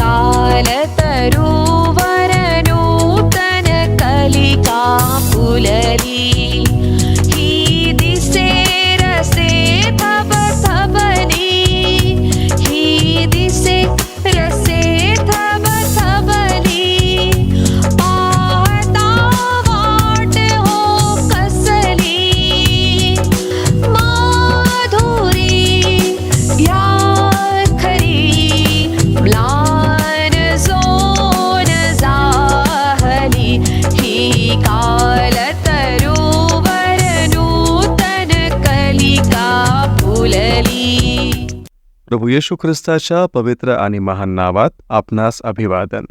कालरु प्रभू येशू ख्रिस्ताच्या पवित्र आणि महान नावात आपणास अभिवादन.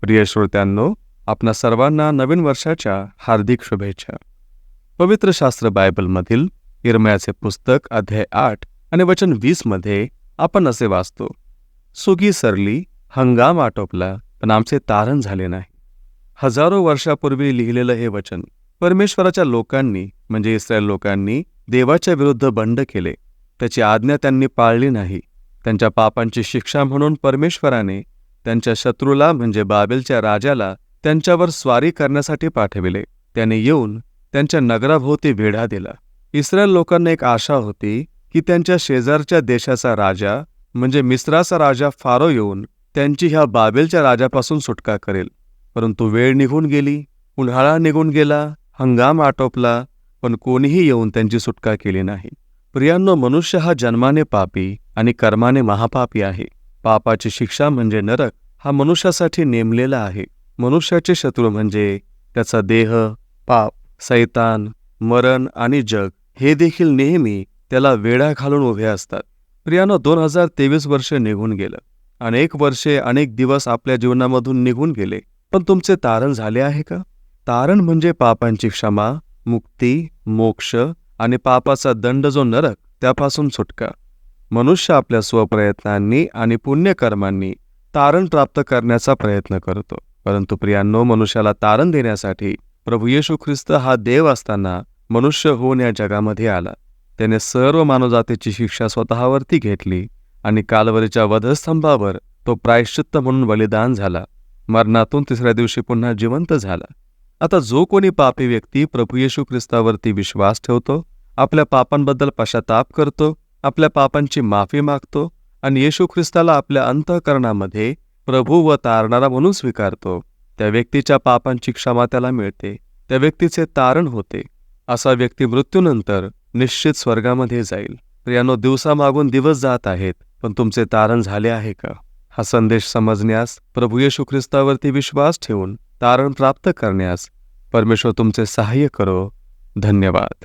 प्रिय श्रोत्यांनो आपणा सर्वांना नवीन वर्षाच्या हार्दिक शुभेच्छा. पवित्र शास्त्र बायबलमधील इरमयाचे पुस्तक अध्याय आठ आणि वचन वीसमध्ये आपण असे वाचतो सुगी सरली हंगाम आटोपला पण आमचे तारण झाले नाही. हजारो वर्षापूर्वी लिहिलेलं हे वचन परमेश्वराच्या लोकांनी म्हणजे इस्रायल लोकांनी देवाच्या विरुद्ध बंड केले. त्याची आज्ञा त्यांनी पाळली नाही. त्यांच्या पापांची शिक्षा म्हणून परमेश्वराने त्यांच्या शत्रूला म्हणजे बाबेलच्या राजाला त्यांच्यावर स्वारी करण्यासाठी पाठविले. त्याने येऊन त्यांच्या नगराभोवती वेढा दिला. इस्रायल लोकांना एक आशा होती की त्यांच्या शेजारच्या देशाचा राजा म्हणजे मिस्राचा राजा फारो येऊन त्यांची ह्या बाबेलच्या राजापासून सुटका करेल. परंतु वेळ निघून गेली उन्हाळा निघून गेला हंगाम आटोपला पण कोणीही येऊन त्यांची सुटका केली नाही. प्रियांनो मनुष्य हा जन्माने पापी आणि कर्माने महापापी आहे. पापाची शिक्षा म्हणजे नरक हा मनुष्यासाठी नेमलेला आहे. मनुष्याचे शत्रू म्हणजे त्याचा देह पाप सैतान मरण आणि जग हे देखील नेहमी त्याला वेढा घालून उभे असतात. प्रियानो दोन हजार तेवीस वर्ष निघून गेलं. अनेक वर्षे अनेक दिवस आपल्या जीवनामधून निघून गेले. पण तुमचे तारण झाले आहे का? तारण म्हणजे पापांची क्षमा मुक्ती मोक्ष आणि पापाचा दंड जो नरक त्यापासून सुटका. मनुष्य आपल्या स्वप्रयत्नांनी आणि पुण्यकर्मांनी तारण प्राप्त करण्याचा प्रयत्न करतो. परंतु प्रियांनो मनुष्याला तारण देण्यासाठी प्रभू येशू ख्रिस्त हा देव असताना मनुष्य होऊन या जगामध्ये आला. त्याने सर्व मानवजातीची शिक्षा स्वतःवरती घेतली आणि कालवरीच्या वधस्तंभावर तो प्रायश्चित्त म्हणून बलिदान झाला. मरणातून तिसऱ्या दिवशी पुन्हा जिवंत झाला. आता जो कोणी पापी व्यक्ती प्रभू येशू ख्रिस्तावरती विश्वास ठेवतो आपल्या पापांबद्दल पश्चाताप करतो आपल्या पापांची माफी मागतो आणि येशू ख्रिस्ताला आपल्या अंतःकरणामध्ये प्रभू व तारणारा म्हणून स्वीकारतो त्या व्यक्तीच्या पापांची क्षमा त्याला मिळते त्या व्यक्तीचे तारण होते. असा व्यक्ती मृत्यूनंतर निश्चित स्वर्गामध्ये जाईल. प्रियानो दिवसामागून दिवस जात आहेत पण तुमचे तारण झाले आहे का? हा संदेश समजण्यास प्रभू येशू ख्रिस्तावरती विश्वास ठेवून तारण प्राप्त करण्यास परमेश्वर तुमचे सहाय्य करो. धन्यवाद.